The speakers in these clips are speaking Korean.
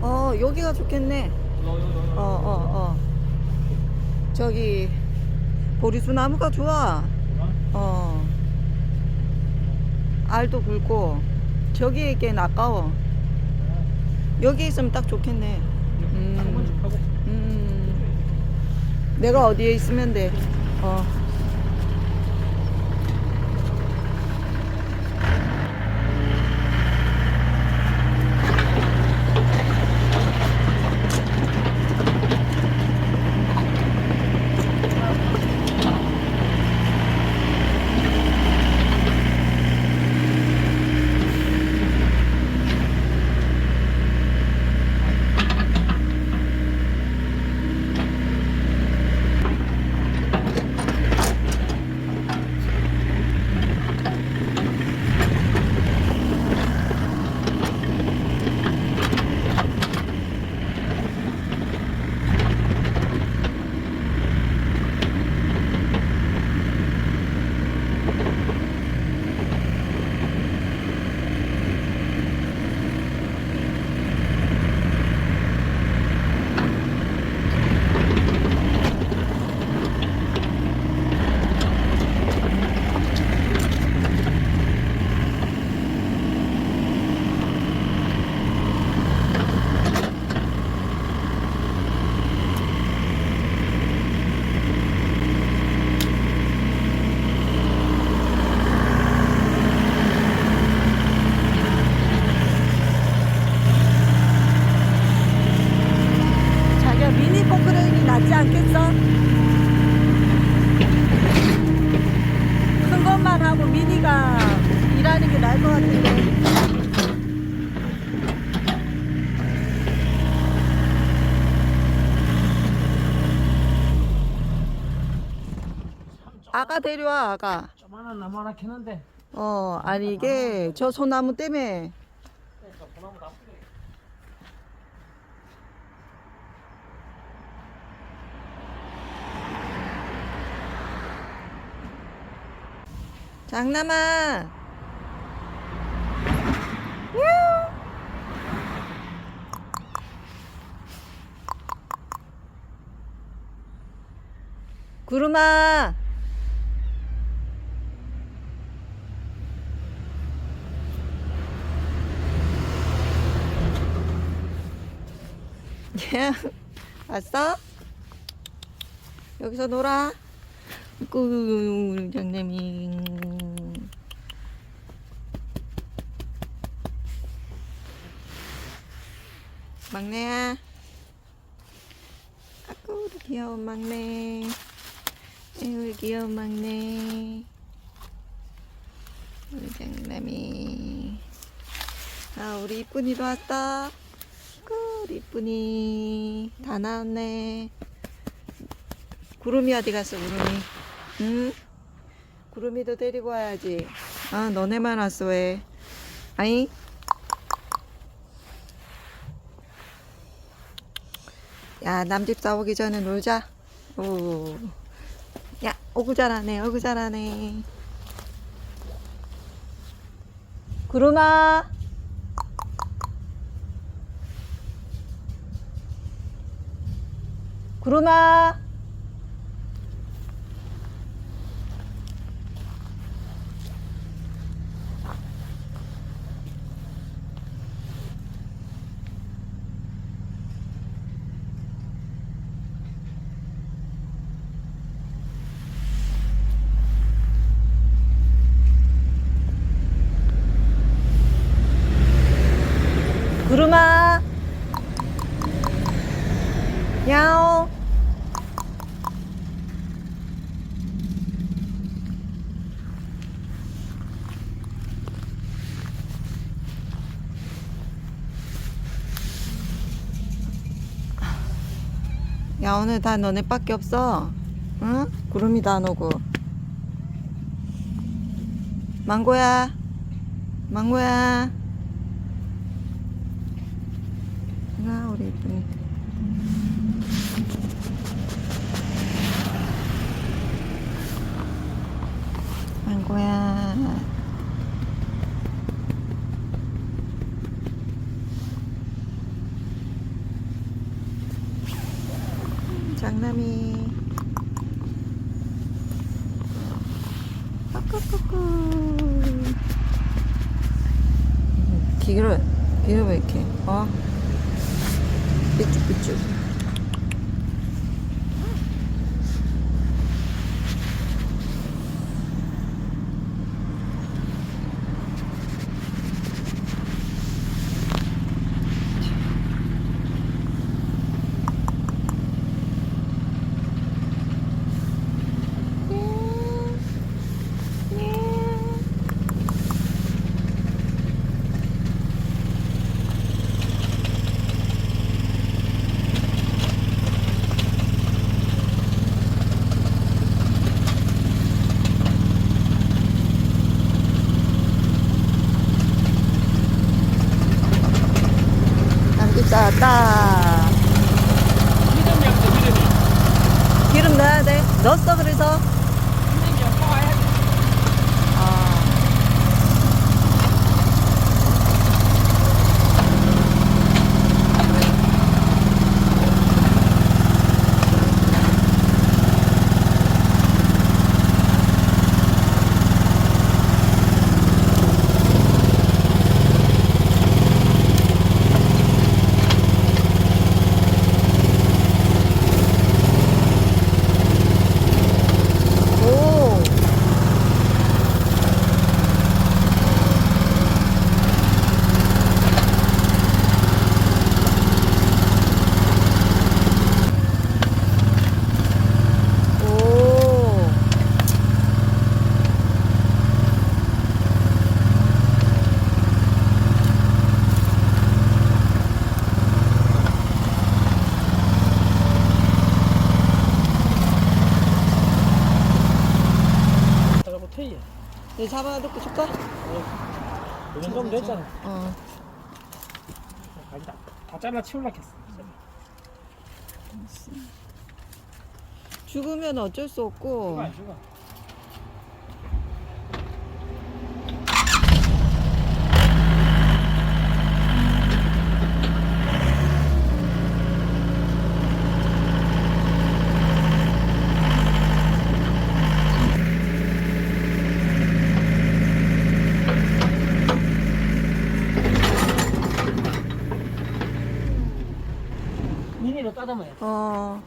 어, 여기가 좋겠네. 어, 어, 어. 저기, 보리수 나무가 좋아. 어. 알도 굵고, 저기에겐 아까워. 여기 있으면 딱 좋겠네. 음. 음. 내가 어디에 있으면 돼. 어. 아가 데려와, 아가. 조만한 나무 하나 캐는데 어, 아니 이게 저 소나무 때문에 장남아. 구름아. 야, 왔어? 여기서 놀아. 꾸 장남이. 막내야. 아까 우리 귀여운 막내. 우리 귀여운 막내. 우리 장남이. 아, 우리 이쁜이도 왔다. 이쁜이. 다 나왔네. 구름이 어디 갔어, 구름이? 응? 구름이도 데리고 와야지. 아, 너네만 왔어, 왜? 아이? 야, 남집 싸우기 전에 놀자. 오. 야, 오구 잘하네, 오구 잘하네. 구름아. 구름아. 야오. 야 오늘 다 너네밖에 없어. 응? 구름이 다 오고. 망고야. 망고야. 나 우리 이쁜이 망고야 쌍남이. 까까까꾸 길어 길어 왜 이렇게 어? 삐쭉삐쭉 남집 쌓았다 이름이 없어 이름이 기름 넣어야 돼. 넣었어 그래서 이름이 없어 와야 아. 오. 오. 내가 뭐 테이야 내 잡아놓고 줄까? 이 정도면 됐잖아 어. 아니다 다 잘라 치울라 했어 죽으면 어쩔 수 없고. 죽어 안 죽어 니니로 따듬어야 돼 어.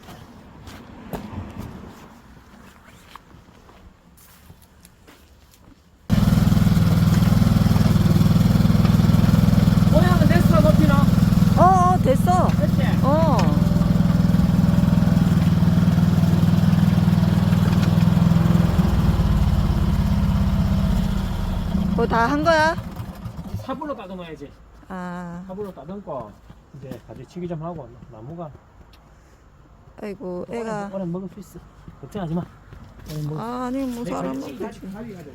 모양은 됐어 높이나 어, 어, 됐어. 됐지? 어. 그거 다 한 거야? 사불로 따듬어야지 아, 사불로 따듬고 이제 가지 치기 좀 하고 나무가 아이고, 오래, 애가. 오래 먹을 수 있어 걱정하지 마 오래 먹을 아, 아니, 뭐, 사람 가져.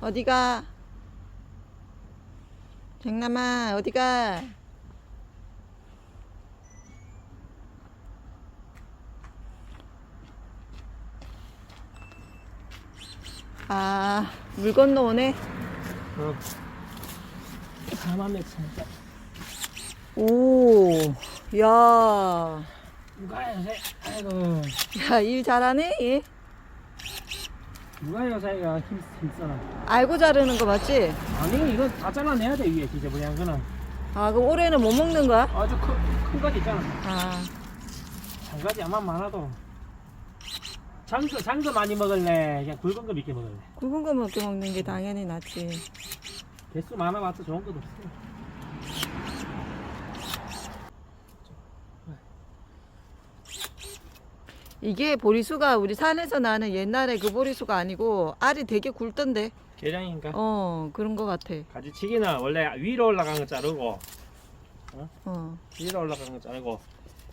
어디가? 장남아, 어디가? 아, 물 건너 오네? 어. 사만매 진짜 오, 야, 누가 요새 아이고 야, 일 잘하네, 얘. 누가 요새가 힘 힘써라 알고 자르는 거 맞지? 아니 이거 다 잘라내야 돼 위에 진짜 뭐냐 거는 아, 그럼 올해는 못 먹는 거야? 아주 큰 큰 가지 있잖아 아, 한 가지 아마 많아도 장거 장거 많이 먹을래 그냥 굵은 거 몇개 먹을래 굵은 거 먹게 먹는 게 당연히 낫지. 개수 많아봤자 좋은 것도 없어 이게 보리수가 우리 산에서 나는 옛날에 그 보리수가 아니고 알이 되게 굵던데. 게장인가 어, 그런 거 같아. 가지치기는 원래 위로 올라간 거 자르고 어. 위로 올라간 거 자르고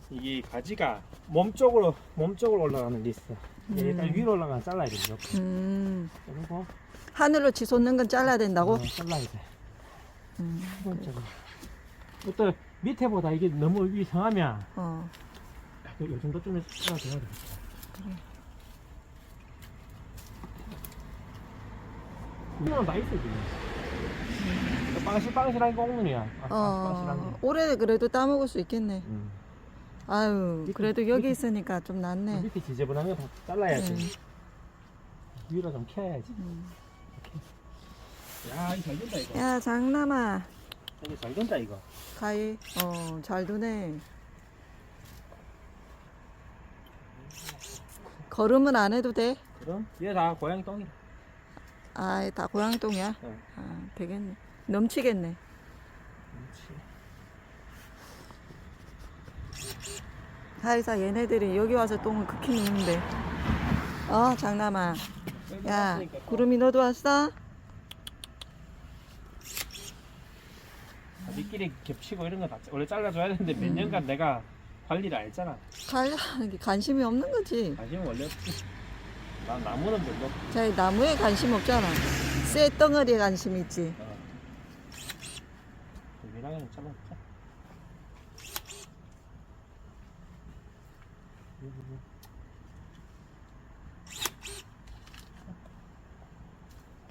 이게 가지가 몸 쪽으로 몸 쪽으로 올라가는 게 있어 얘 일단 음. 위로 올라가는 거 잘라야 돼 이렇게 음. 그리고 하늘로 치솟는 건 잘라야 된다고? 어, 잘라야 돼 음. 기본적으로 또 밑에보다 이게 너무 위 성하면 어. 요 정도쯤에 잘라 돼야 돼 그냥 다 있어 지금. 빵실빵실한 꽁눈이야. 아, 빵실빵실한 어, 게. 올해 그래도 따먹을 수 있겠네. 음. 아유, 그래도 여기 있으니까 좀 낫네. 밑에 지저분한 거 다 잘라야지. 네. 위로 좀 켜야지. 음. 야, 이거 잘 된다 이거. 야, 장남아. 이거 잘 된다 이거. 가위. 어, 잘 두네. 걸음은 안 해도 돼? 그럼 얘 다 고양이 똥이다. 아, 다 고양이 똥이야? 네. 아, 되겠네. 넘치겠네. 그렇지. 사이사 얘네들이 여기 와서 똥을 극히 누는데. 어, 장남아. 야, 구름이 너도 왔어? 니끼리 겹치고 이런 거 다 원래 잘라줘야 되는데 몇 음. 년간 내가 관리를 안 했잖아. 갈, 관심이 없는 거지. 관심은 원래 없지. 난 나무는 별로 없고. 자, 이 나무에 관심 없잖아. 쇠 덩어리에 관심 있지. 어. 미랑이는 잘라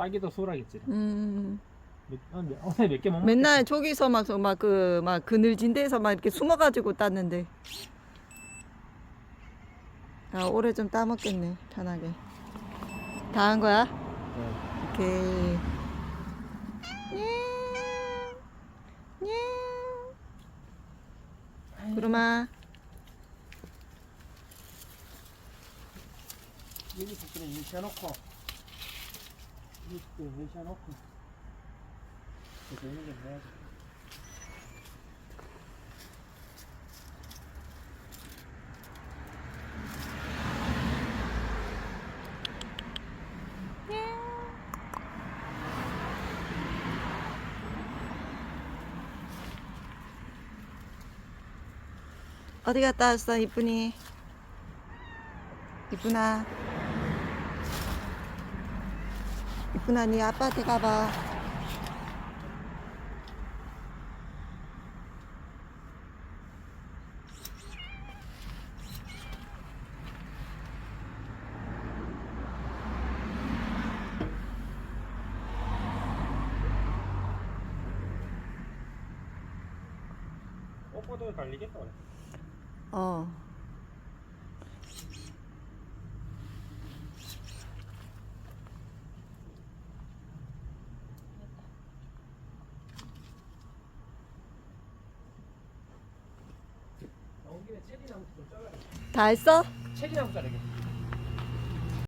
딸기도 소라겠지. 음, 몇, 아, 몇, 오늘 몇개 먹는 맨날 저기서 막, 막, 그, 막, 그늘진 데서 막 이렇게 숨어 가지고 땄는데. 아, 올해 좀 따먹겠네. 편하게. 다 한 거야? 네. 오케이. 예. 예. 구름아. 여기 부분에 일시켜놓고 부분에 일시켜놓고 이렇게 있는 게 뭐야? 어디 갔다 왔어, 이쁜이? 이쁜아. 이쁜아, 네 아빠한테 가봐. 달리겠다 그래. 어. 나온 김에 체리나무 좀 잘라. 다 했어? 체리나무 자르게.